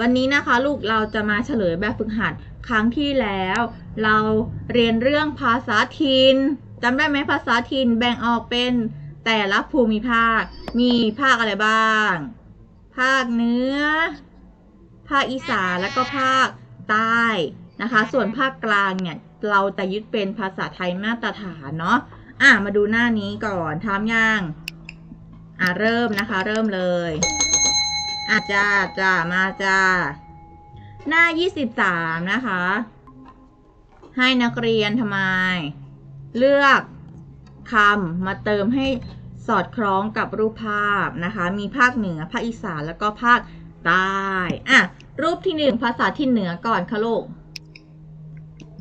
วันนี้นะคะลูกเราจะมาเฉลยแบบฝึกหัดครั้งที่แล้ว เราเรียนเรื่องภาษาถิ่นจำได้ไหมภาษาถิ่นแบ่งออกเป็นแต่ละภูมิภาค มีภาคอะไรบ้าง ภาคเหนือ ภาคอีสานแล้วก็ภาคใต้นะคะ ส่วนภาคกลางเนี่ยเราจะยึดเป็นภาษาไทยมาตรฐานเนาะอะมาดูหน้านี้ก่อนทำยังอะเริ่มนะคะ เริ่มเลย อะจ้าจ้ามาจ้า หน้า23นะคะ ให้นักเรียนทำไม เลือกคำมาเติมให้สอดคล้องกับรูปภาพนะคะ มีภาคเหนือ ภาคอีสาน แล้วก็ภาคใต้ อะ รูปที่หนึ่งภาษาที่เหนือก่อนค่ะลูก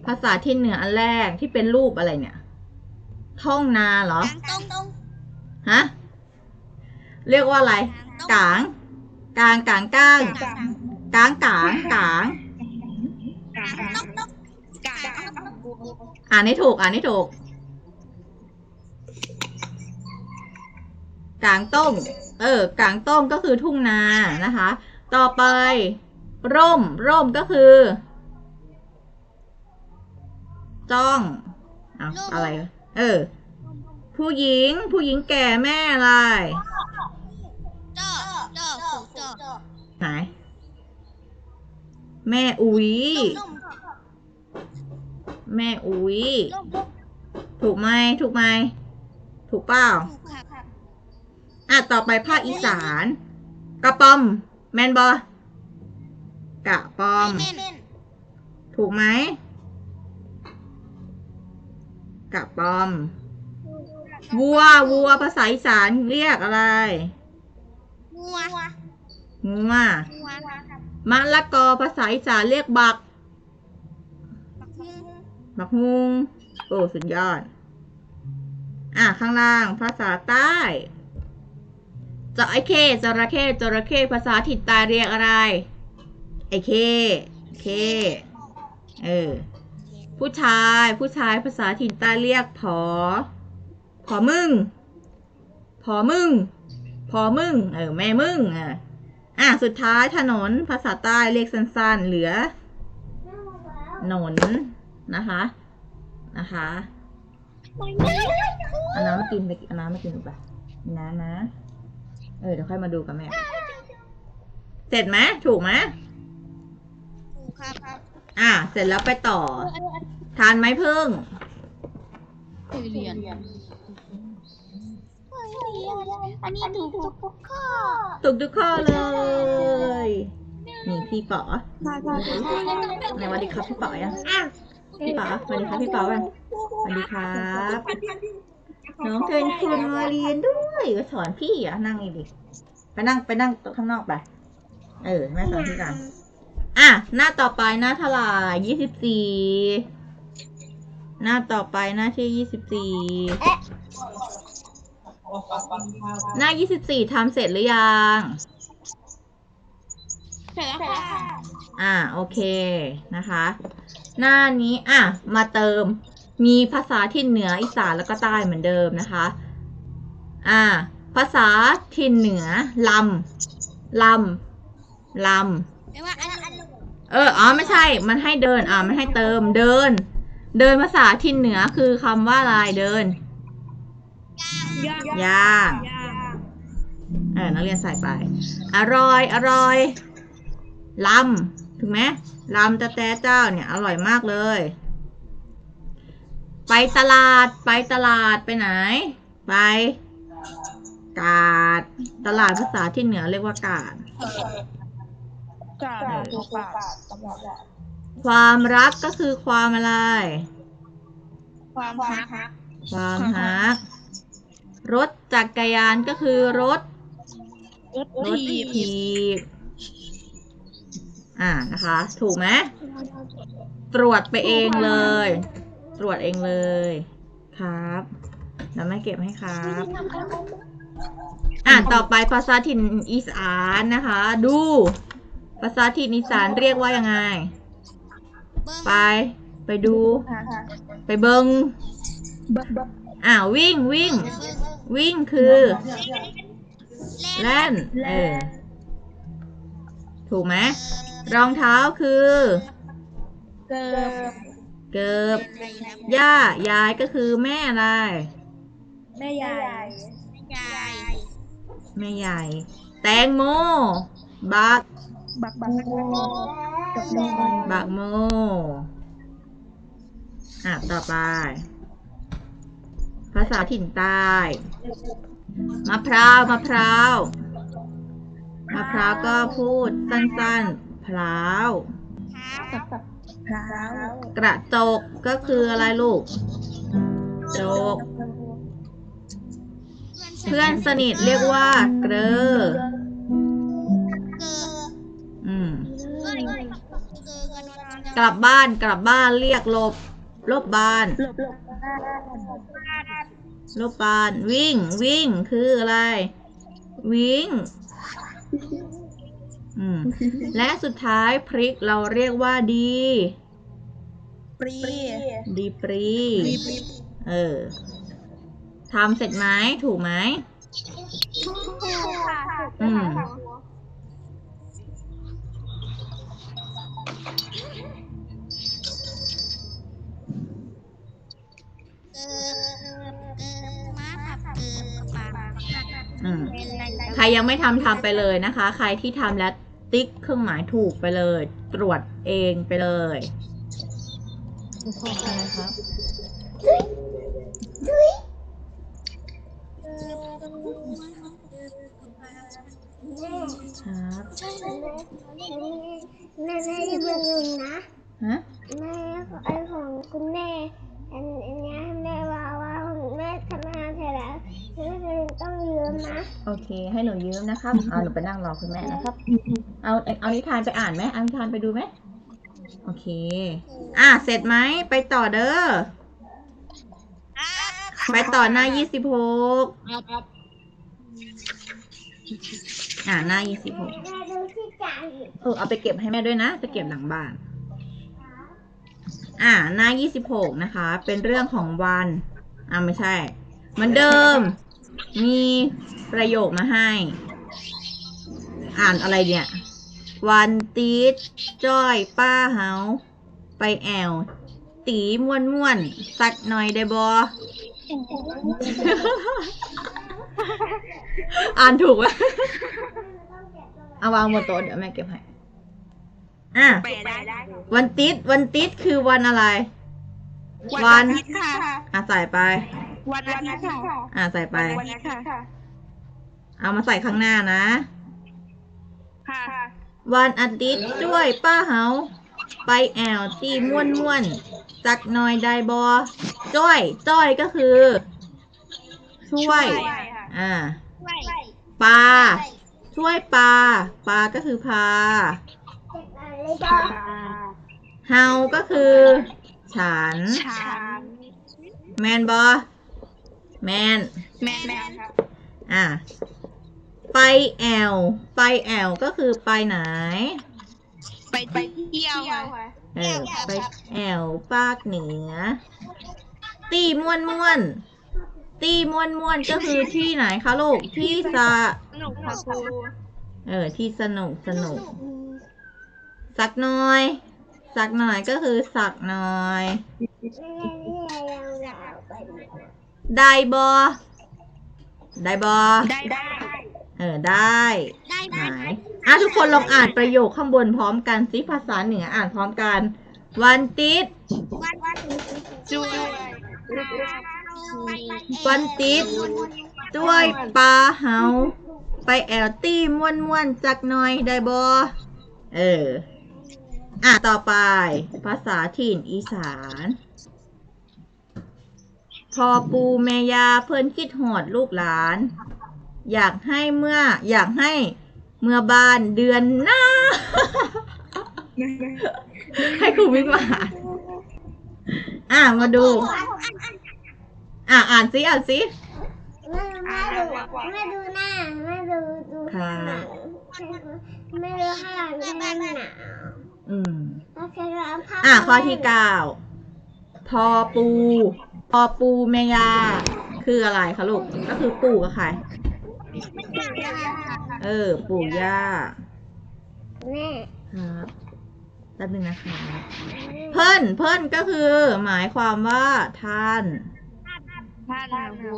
ภาษาที่เหนืออันแรกที่เป็นรูปอะไรเนี่ย ท่องนาเหรอตรงตรงฮะ เรียกว่าอะไรกาง กางกางก้างกางกางกางอ่านให้ถูกอ่านให้ถูกกางต้งเออกางต้งก็คือทุ่งนานะคะ ต่อไป ร่ม ร่มก็คือ จ้องเอาอะไร เออ ผู้หญิงผู้หญิงแก่แม่อะไร จ่อจ่อจ่จ่อไหน แม่อุ๊ยแม่อุ๊ยถูกไหม ถูกไหม ถูกเปล่า ถูกค่ะอะ ต่อไปภาคอีสาน กระป๋อม แมนบอกะปอมเม่นเม่นถูกไหมกะปอม วัว วัวภาษาอีสานเรียกอะไร งัวงัวงัวมะละกอภาษาอีสานเรียกบัก บักฮุงบักฮุงโอ้สุดยอด อะ ข้างล่างภาษาใต้จระเข้จระเข้จระเข้ภาษาถิ่นใต้เรียกอะไร ไอ้เข้เค เออ ผู้ชายผู้ชายภาษาถิ่นใต้เรียกผอ ผอมึง ผอมึง ผอมึงเออแม่มึงอะอะสุดท้ายถนนภาษาใต้เรียกสั้นๆ เหลือหนนนะคะนะคะเอาน้ำมากินไปเอาน้ำมากินหนูไปมีน้ำนะ เออเดี๋ยวค่อยมาดูกันแม่ เสร็จไหมถูกไหมถูกครับครับอะเสร็จแล้วไปต่อ ทานไหมพึ่งเรียน อันนี้ถูกทุกข้อถูกทุกข้อเลย นี่พี่ป๋อไหนสวัสดีครับพี่ป๋อยังพี่ป๋อสวัสดีครับพี่ป๋อกันสวัสดีครับน้องเชิญคุณมาเรียนด้วยมาสอนพี่อะนั่งนี่ดิไปนั่งไปนั่งโต๊ะข้างนอกไปเออแม่สอนพี่กันอะหน้าต่อไปหน้าเท่าไหร่ยี่สิบสี่หน้าต่อไปหน้าที่ยี่สิบสี่ หน้ายี่สิบสี่ทำเสร็จหรือยัง เสร็จแล้วค่ะอ่า โอเค นะคะ หน้านี้ อะ มาเติม มีภาษาที่เหนืออีสานแล้วก็ใต้เหมือนเดิมนะคะ อ่า ภาษาถิ่นเหนือลำลำลแปลว่าอันอันำเออ อ๋อ ไม่ใช่ มันให้เดิน อ่ามันให้เติม เดิน เดินภาษาถิ่นเหนือคือคำว่าอะไร เดิน ย่างย่างย่างเออนักเรียนใส่ไป อร่อย อร่อยลำถูกไหมลำตะแต้เจ้าเนี่ย อร่อยมากเลย ไปตลาด ไปตลาดไปไหน ไป กาด ตลาดภาษาที่เหนือเรียกว่ากาดกาดตัวกาดความรักก็คือความอะไร ความฮัก ความฮัก รถจักรยานก็คือรถรถรถถีบถีบอ่านะคะ ถูกไหมตรวจไปเองเลย ตรวจเองเลย ครับแล้วแม่เก็บให้ครับ อ่าต่อไปภาษาถิ่นอีสานนะคะ ดู ภาษาถิ่นอีสานเรียกว่ายังไงเบิ้งไป ไปดู ไปเบิงอ่าวิ่งวิ่งเบิ้ง วิ่งคือเล่นแล่นเออถถูกไหมรองเท้าคือ เกิบเกิบย่ายายก็คือแม่อะไร แม่ใหญ่ยายแม่ใหญ่แตงโม บัก บักบักกับโมบักโมอะต่อไปภาษาถิ่นใต้ มะพร้าว มะพร้าว มะพร้าวก็พูดสั้นๆพร้าวเท้าพร้าวกระจกก็คืออะไรลูกจก เพื่อนสนิทเรียกว่า เกรอเกออืมเอ้ยเกอกันนอนกลับบ้านกลับบ้านเรียกลบ ลบบ้านหล บหลบบ้านลบบ้านวิ่ง วิ่งคืออะไร วิ่ง อืม และสุดท้ายพริกเราเรียกว่าดี ปรีดีปรีปรีเออทำเสร็จไหมถูกไหมอืมเก ใครยังไม่ทำทำไปเลยนะคะ ใครที่ทำแล้วติ๊กเครื่องหมายถูกไปเลย ตรวจเองไปเลยนะครับครับใช่ไหมแม่แม่ที่เบิ่งหนึ่งนะฮะแม่ไอของคุณแม่อันอันเนี้ยแม่ว่าว่าแม่ทำงานเสร็จแล้ว แม่ต้องยืมนะโอเค ให้หนูยืมนะครับเอาหนูไปนั่งรอคุณแม่นะครับ เอาเอานิทานไปอ่านไหมเอานิทานไปดูไหมโอเค อะเสร็จไหมไปต่อเด้อไปต่อหน้ายี่สิบหกอ่าหน้ายี่สิบหกแม่ดูที่จ่ายเออเอาไปเก็บให้แม่ด้วยนะไปเก็บหลังบ้าน อ่าหน้ายี่สิบหกนะคะ เป็นเรื่องของวัน อ่าไม่ใช่ เหมือนเดิม มีประโยคมาให้ อ่านอะไรเนี่ย วันตีดจ้อย ป้าเฮา ไปแอว ตีม่วนม่วนๆสักหน่อยได้บอ อ่านถูกไหมเอาวางบนโต๊ะเดี๋ยวแม่เก็บให้ อะ แปลได้วันติดวันติดคือวันอะไร วัวันนอาทิตย์ค่ะ อะใส่ไป วันอาทิตย์ค่ะอะใส่ไป วันอาทิตย์ค่ะ เอามาใส่ข้างหน้านะ ค่ะ วันอาทิตย์ช่วยป้าเฮาไปแอวตีม่วนม่วนๆจักหน่อยได้บอจ้อยจ้อยก็คือ ช่วย อ่าปลาช่วยปลาปลาก็คือพาเลยก็เฮาก็คือ ฉันช้างแมนบอ แมนแม่แม่ครับ อะ ไปแอวไปแอวก็คือไปไหน ไปไปเที่ยวค่ะเออ ไปแอวภาคเหนือ ตีม่วนม่วน ตีม่วนม่วนก็คือที่ไหนคะลูก ที่สะสนุกค่ะครูเออ ที่สนุกสนุก สักหน่อย สักหน่อยก็คือสักหน่อย ได้บอได้บอได้ได้เออได้ได้ไหนได้อะทุกคนลองอ่านประโยคข้างบนพร้อมกันสิภาษาเหนืออ่านพร้อมกัน วันติดวันวันช่วยวันติดด้วยปลาเฮาไปแอลตี้ม่วนม่วนๆจักหน่อยได้บอเออ อะต่อไป ภาษาถิ่นอีสาน พอปูแม่ยาเพิ่นคิดหอดลูกหลาน อยากให้เมื่อ อยากให้เมื่อบ้านเดือนหน้า ให้ครูวิกมาอ่านอะมาดู อะอ่านซิอ่านซิแม่แม่ดูแม่ดูหน้าแม่ดูดูค่ะแม่ดูข้างหลังแม่หนาวอืมแล้วแค่ร้องผ้าอะข้อที่เก้าพอปูพ อปูแม่ยา คืออะไรคะลูก ก็คือปู่กับใคร เออ ปู่ย่าแม่ครับแป๊บนึงนะคะ เพิ่น เพิ่นก็คือหมายความว่าท่านท่านค่ะครู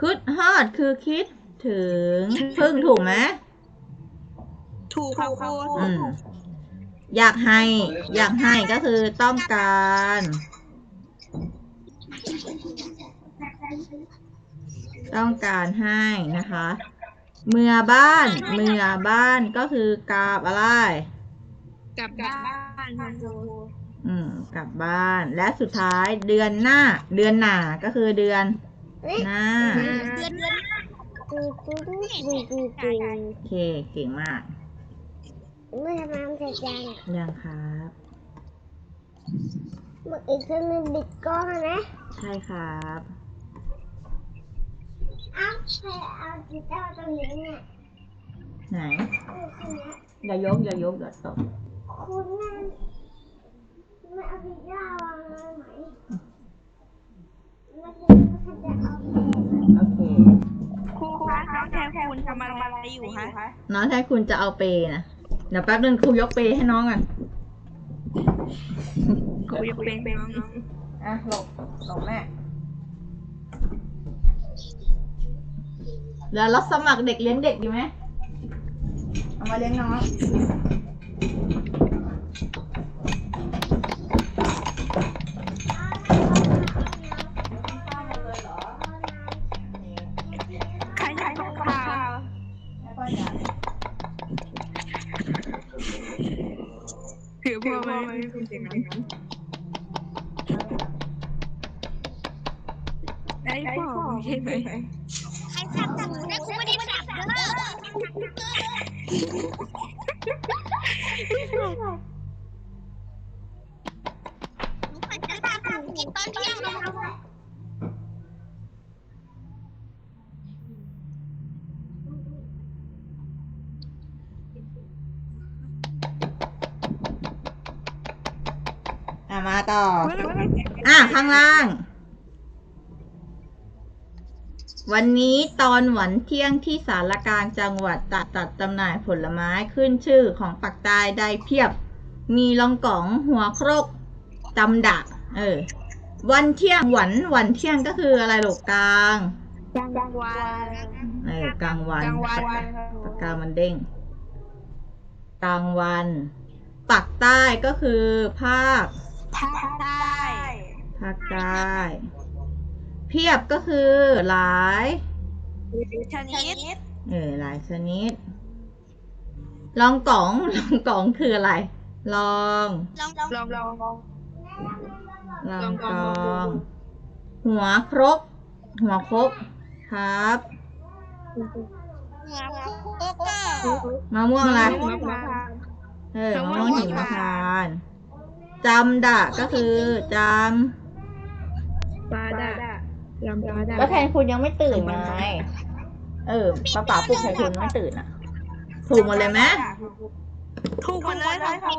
คิดฮอดคือคิดถึงพึ่งถูกไหมถูกค่ะครูอืมอยากให้ อยากให้ก็คือต้องการ ต้องการให้นะคะ เมื่อบ้าน เมื่อบ้านก็คือกราบอะไร กลับบ้านค่ะครูอืม กลับบ้าน และสุดท้ายเดือนหน้า เดือนหน้าก็คือเดือนเฮ้ยหน้า เดือนเดือนกูกูกูกูกูกูโอเคเก่งมาก เมื่อทำงานเสร็จยังยังครับ เมื่ออีกเครื่องนึงบิดกล้องนะใช่ครับเอ้าใครเอากีตาร์ตรงนี้เนี่ยไหนคือคนเนี้ยอย่ายกอย่ายกเดี๋ยวตกคุณนั่นไม่เอากีตาร์วางเลยไหมไม่ใช่เขาจะเอาไปโอเคครูคะน้องแทนคุณทำอะไรอยู่คะน้องแท้คุณจะเอาเปนะเดี๋ยวแป๊บนึงครูยกเปให้น้องก่อน ครูจะเป็นน้องอะหลบหลบแม่เดี๋ยวรับสมัครเด็กเลี้ยงเด็กดีไหมเอามาเลี้ยงน้อง ได้พ่อใช่ไหมใครสับสับหนูนะคุณไม่ได้สับเด้อหนูควรจะสับหนูกินตอนเที่ยงนะคะอะมาต่อ อะข้างล่าง วันนี้ตอนหวันเที่ยงที่สารกลางจังหวัดตัดตัดจำหน่ายผลไม้ขึ้นชื่อของปักใต้ได้เพียบ มีลองกองหัวครกจำดะ เออ วันเที่ยงหวันวันเที่ยงก็คืออะไรลูกกลางกลางวันเออกลางวันกลางวันปากกามันเด้ง กลางวัน ปักใต้ก็คือภาคภาคใต้ภาคใต้ เพียบก็คือหลายชนิดเออหลายชนิด ลองกอง ลองกองคืออะไร ลอง ลองลองลองลองลองลองกกอองงหัวครก หัวครกครับ หัวคุกก็มะม่วงอะไรมะพร้าวเออมะมะม่ม่ววงงหิมหิมพาพานนต์ต์จำดะก็คือจปลาดะ ลำปลาดะำก็แทนคุณยังไม่ตื่นไงเออป้าป๋าปลุกแทนคุณไม่ตื่นอะ ถูกหมดเลยไหมถูกหมดเลยค่ะครู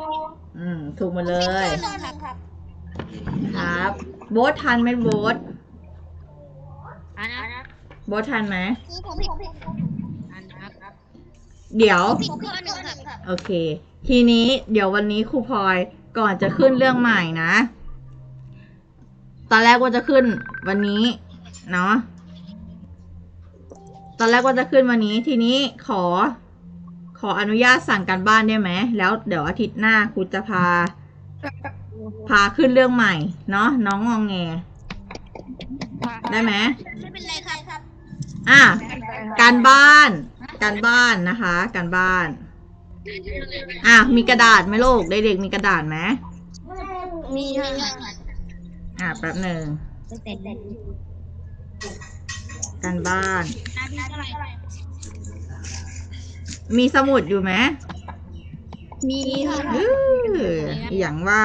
อืม ถูกหมดเลยนอนครับครับ โบ๊ททันไหมโบ๊ทอันนั้นโบ๊ททันไหมคือผมผมผมอันนะครับเดี๋ยวผิดข้อหนึ่งครับโอเค ทีนี้เดี๋ยววันนี้ครูพลอยก่อนจะขึ้นเรื่องใหม่นะ ตอนแรกว่าจะขึ้นวันนี้ เนาะตอนแรกว่าจะขึ้นวันนี้ทีนี้ขอ ขออนุญาตสั่งการบ้านได้ไหมแล้วเดี๋ยวอาทิตย์หน้าครูจะพา พาขึ้นเรื่องใหม่ เนาะน้องงองแง ได้ไหมไม่เป็นไรครับครับอะการบ้าน การบ้านนะคะ การบ้าน อะมีกระดาษไหมลูกเด็กๆมีกระดาษไหมมีค่ะอะแป๊บหนึ่งเสร็จเสร็จ การบ้านนาทีเท่าไหร่มีสมุดอยู่ไหมมีค่ะอื้ออย่างว่า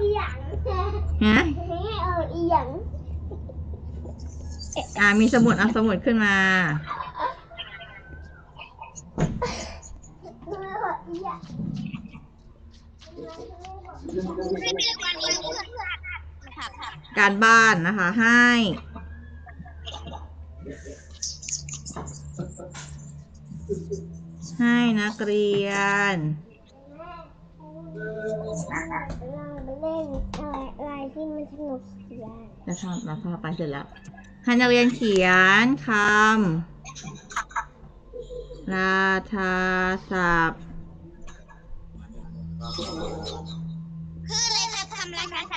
อีหยังฮะนี่เอออีหยังอะมีสมุดเอาสมุดขึ้นมาเอออีหยังไม่เป็นวันนี้เพื่อนครับครับ การบ้านนะคะ ให้ให้นักเรียนเราไปเล่นอะไรที่มันสนุกสนานจะทำมาพาไปเสร็จแล้วให้นักเรียนเขียนคำราชาศัพท์คืออะไรครับทำอะไรครับพ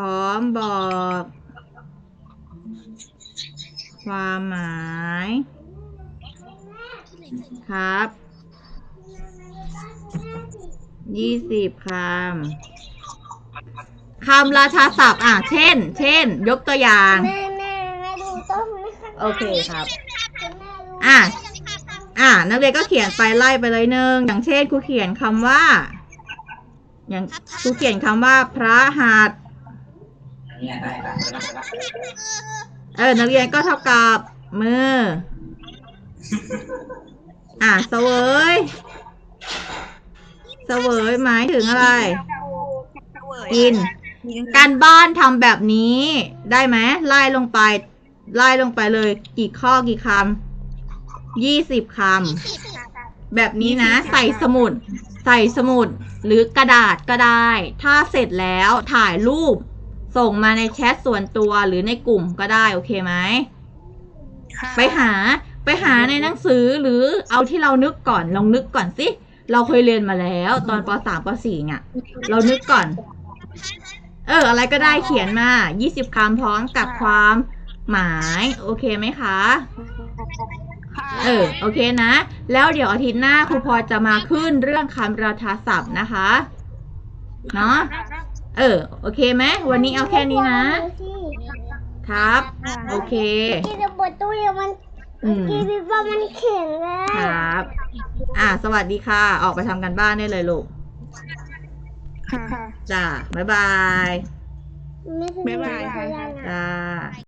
ร้อมบอก ความหมายครับยี่สิบคำ คำราชาศัพท์ อะ เช่น เช่น ยกตัวอย่าง แม่แม่แม่ดูต้นไหมคะโอเคครับคุณแม่รู้อะ อะ นักเรียนก็เขียนไปไล่ไปเลยหนึ่งอย่างเช่นครูเขียนคำว่า อย่างครูเขียนคำว่าพระหัตถ์ เออ นักเรียนก็เท่ากับมือ อะเสวยเสวยหมายถึงอะไร กิน การบ้านทำแบบนี้ได้ไหมไล่ลงไป ไล่ลงไปเลย กี่ข้อกี่คำยี่สิบคำแบบนี้นะ ใส่สมุด ใส่สมุดหรือกระดาษก็ได้ ถ้าเสร็จแล้วถ่ายรูป ส่งมาในแชทส่วนตัวหรือในกลุ่มก็ได้โอเคไหม ไปหาไปหาในหนังสือหรือเอาที่เรานึกก่อนลองนึกก่อนสิ เราเคยเรียนมาแล้ว ตอนปสามปสี่เนี่ยเรานึกก่อน เออ อะไรก็ได้เขียนมา20คำพร้อมกับความหมาย โอเคไหมคะ เออ โอเคนะ แล้วเดี๋ยวอาทิตย์หน้าครูพลอยจะมาขึ้นเรื่องคำราชาศัพท์นะคะ เนาะ เออ โอเคไหมวันนี้เอาแค่นี้นะ ครับ โอเคที่จะปวดตู้ยังมันอืมกีบิว่ามันเข็งเลยครับ อ่า สวัสดีค่ะ ออกไปทำกันบ้านได้เลยลูก ค่ะ จ้าบ๊ายบายไม่ถึงบ๊ายบายค่ะยังไงจ้า